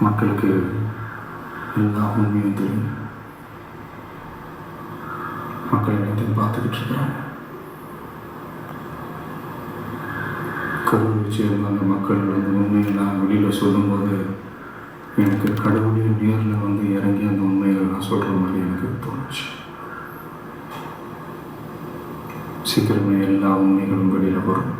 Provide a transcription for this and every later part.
மக்களுக்கு எல்லா உண்மையும் தெரியும். மக்கள் எல்லாத்தையும் பார்த்துக்கிட்டு இருக்கிறாங்க. கரூர் சேர்ந்த அந்த மக்கள் அந்த உண்மையெல்லாம் வெளியில் சொல்லும்போது எனக்கு கடவுளே நேரில் வந்து இறங்கி அந்த உண்மைகளெல்லாம் சொல்கிற மாதிரி எனக்கு தோணுச்சு. சீக்கிரமே எல்லா உண்மைகளும் வெளியில் வரும்.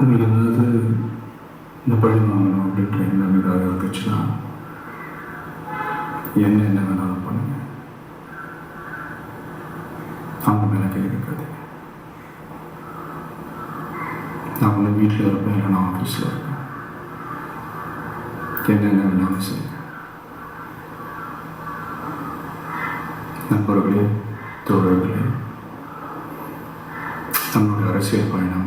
உங்களுக்கு ஏதாவது இந்த பழி வாங்கணும் அப்படின்ற எண்ணம் ஏதாவது இருந்துச்சுன்னா என்ன என்ன வேணாலும் பண்ணுங்க. அவங்க மேலே கை வைக்காதீங்க. நான் வந்து வீட்டில் இருப்பேன் இல்லை நான் ஆஃபீஸில் இருப்பேன். என்னென்ன வேணாலும் செய்யுங்க. நண்பர்களே தோழர்களே நம்மளுடைய அரசியல் பயணம்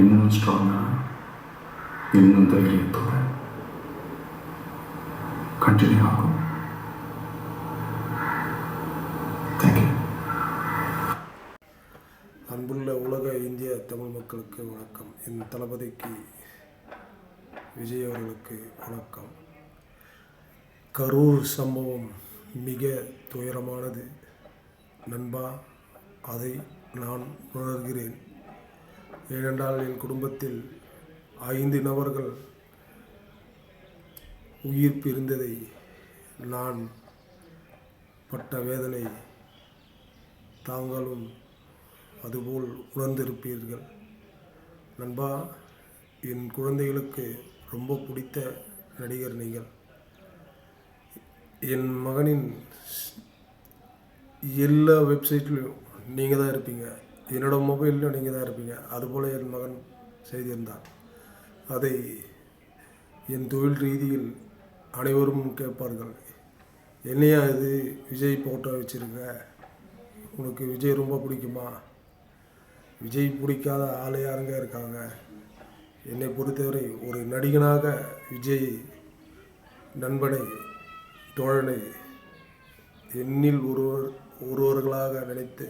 இன்னும் ஸ்ட்ராங்காக இன்னும் தைரியத்தோட கண்டினியூ ஆகும். அன்புள்ள உலக இந்திய தமிழ் மக்களுக்கு வணக்கம். என் தளபதிக்கு விஜய் அவர்களுக்கு வணக்கம். கரூர் சம்பவம் மிக துயரமானது. நண்பா அதை நான் உணர்கிறேன். ஏனென்றால் என் குடும்பத்தில் ஐந்து நபர்கள் உயிர் பிரிந்ததை நான் பட்ட வேதனை தாங்களும் அதுபோல் உணர்ந்திருப்பீர்கள். நண்பா என் குழந்தைகளுக்கு ரொம்ப பிடித்த நடிகர் நீங்கள். என் மகனின் எல்லா வெப்சைட்லையும் நீங்கள் தான் இருப்பீங்க. என்னோடய மொபைல்லையும் நீங்கள் தான் இருப்பீங்க. அதுபோல் என் மகன் செய்திருந்தான். அதை என் தொழில் ரீதியில் அனைவரும் கேட்பார்கள். என்னையா இது? விஜய் ஃபோட்டோ வச்சுருக்க. உனக்கு விஜய் ரொம்ப பிடிக்குமா? விஜய் பிடிக்காத ஆள் யாருங்க இருக்காங்க? என்னை பொறுத்தவரை ஒரு நடிகனாக விஜய் நண்பனை தோழனை என்னில் ஒருவர் ஒருவர்களாக நினைத்து